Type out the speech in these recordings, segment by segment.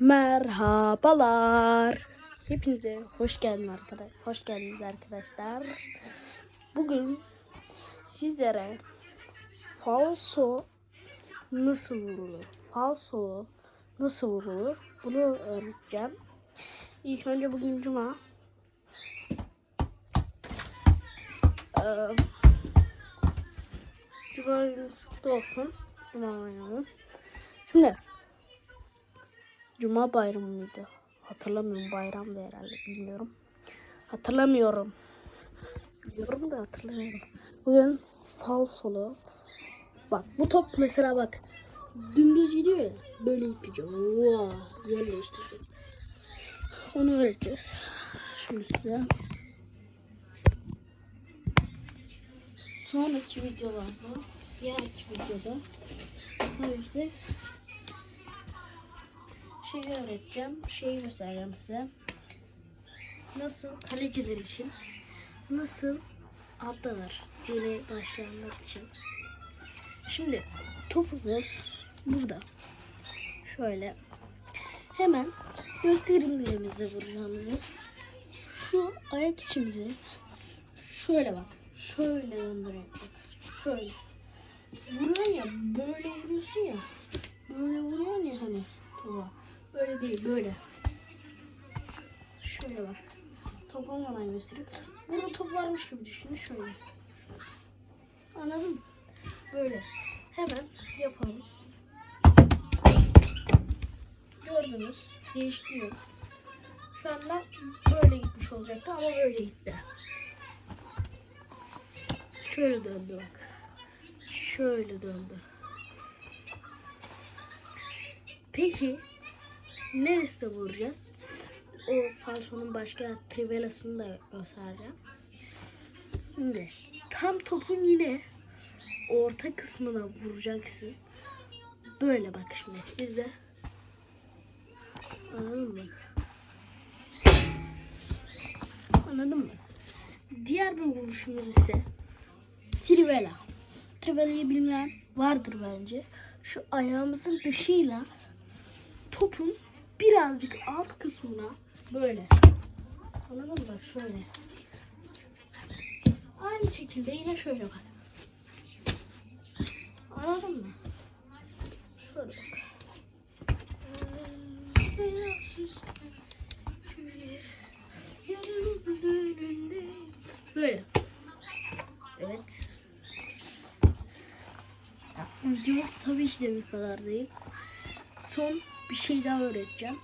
Merhabalar. Hepinize hoş geldin arkadaş. Hoş geldiniz arkadaşlar. Bugün sizlere falso nasıl vurulur? Falso nasıl vurulur? Bunu öğreteceğim. İlk önce bugün cuma. Ee, cuma günü olsun. Cuma bayramımız. Şimdi Cuma bayramı mıydı? Hatırlamıyorum. Bayramdı herhalde. Bilmiyorum. Hatırlamıyorum. Biliyorum da hatırlamıyorum. Bugün falsolu. Bak bu top mesela bak. Dümdüz gidiyor ya. Böyle gitmeyecek. Wow, yerleştirecek. Onu öğreteceğiz. Şimdi size. Sonraki videolarda, diğerki videoda tabii ki de şeyi öğreteceğim. Şeyi göstereceğim size. Nasıl kaleciler için nasıl atlanır yeni başlayanlar için. Şimdi topumuz burada. Şöyle hemen göstereyim elimizde vuracağımızı. Şu ayak içimizi şöyle bak. Şöyle döndürerek bak. Şöyle. Vuruyorsun ya böyle vuruyorsun ya. Böyle vuruyorsun ya hani topa. Böyle değil böyle. Şöyle bak. Top olmadan göstereyim. Burada top varmış gibi düşünün şöyle. Anladın mı? Böyle. Hemen yapalım. Gördünüz. Değiştiriyor. Şu anda böyle gitmiş olacaktı ama böyle gitti. Şöyle döndü bak. Şöyle döndü. Peki neresine vuracağız? O falsonun başka trivelasını da göstereceğim. Şimdi tam topun yine orta kısmına vuracaksın. Böyle bak şimdi izle. Anladın mı? Anladın mı? Diğer bir vuruşumuz ise trivela. Trivela'yı bilmeyen vardır bence. Şu ayağımızın dışıyla topun birazcık alt kısmına böyle. Anladın mı? Bak şöyle. Aynı şekilde yine şöyle bak. Anladın mı? Şöyle bak. Böyle. Evet. Videomuz tabii ki de bu kadar değil. Son bir şey daha öğreteceğim.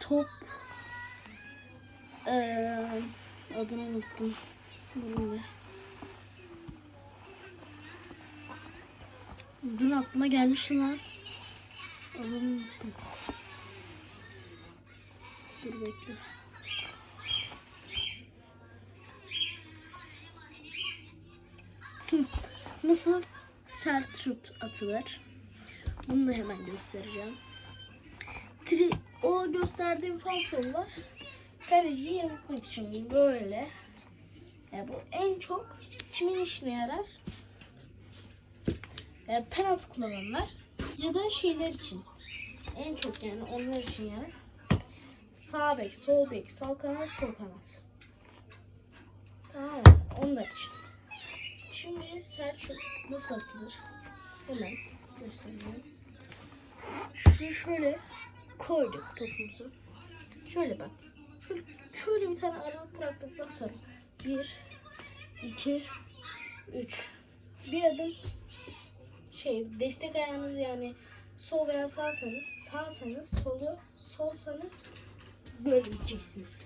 Top ee, adını unuttum. Durun be. Dün aklıma gelmişti lan. Adını unuttum. Dur bekle. Nasıl sert şut atılır? Bunu da hemen göstereceğim. Tri, o gösterdiğim falsolar kaleciyi yanıltmak için böyle. Yani bu en çok kimin işine yarar? Yani penaltı kullananlar ya da şeyler için. En çok yani onlar için yarar. Sağ bek, sol bek, sağ kanat, sol kanat. Tamam? Onlar için. Şimdi şut nasıl atılır? Hemen göstereyim. Şu şöyle koyduk topumuzu. Şöyle bak. Şöyle, şöyle bir tane aralık bıraktıktan sonra bir, iki, üç. Bir adım şey destek ayağınız yani sol veya sağsanız sağsanız solu solsanız böyle gideceksiniz.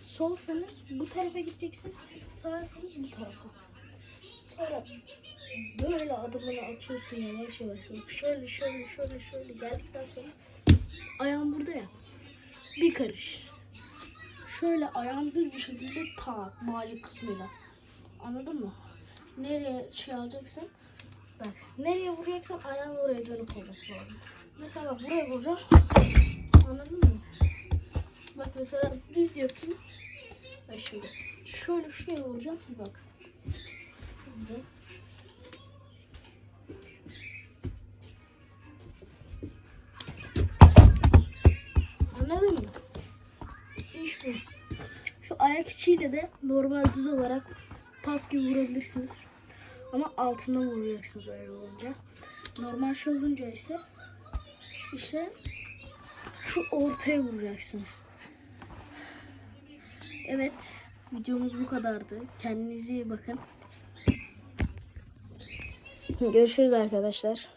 Solsanız bu tarafa gideceksiniz. Sağsanız bu tarafa. Sonra böyle adımını atıyorsun yavaş yavaş. Şöyle şöyle şöyle şöyle geldikten sonra ayağım burada ya. Bir karış. Şöyle ayağım düz bir şekilde ta bağcık kısmıyla. Anladın mı? Nereye şey alacaksın? Bak nereye vuracaksan ayağın oraya dönük olması lazım. Mesela bak buraya vuracağım. Anladın mı? Bak mesela düz yaptım. Bak şimdi şöyle şuraya vuracağım. Bak. İzle. İçiyle de normal düz olarak pas gibi vurabilirsiniz. Ama altından vuracaksınız öyle olunca. Normal şey olunca ise işte şu ortaya vuracaksınız. Evet, videomuz bu kadardı. Kendinize iyi bakın. Görüşürüz arkadaşlar.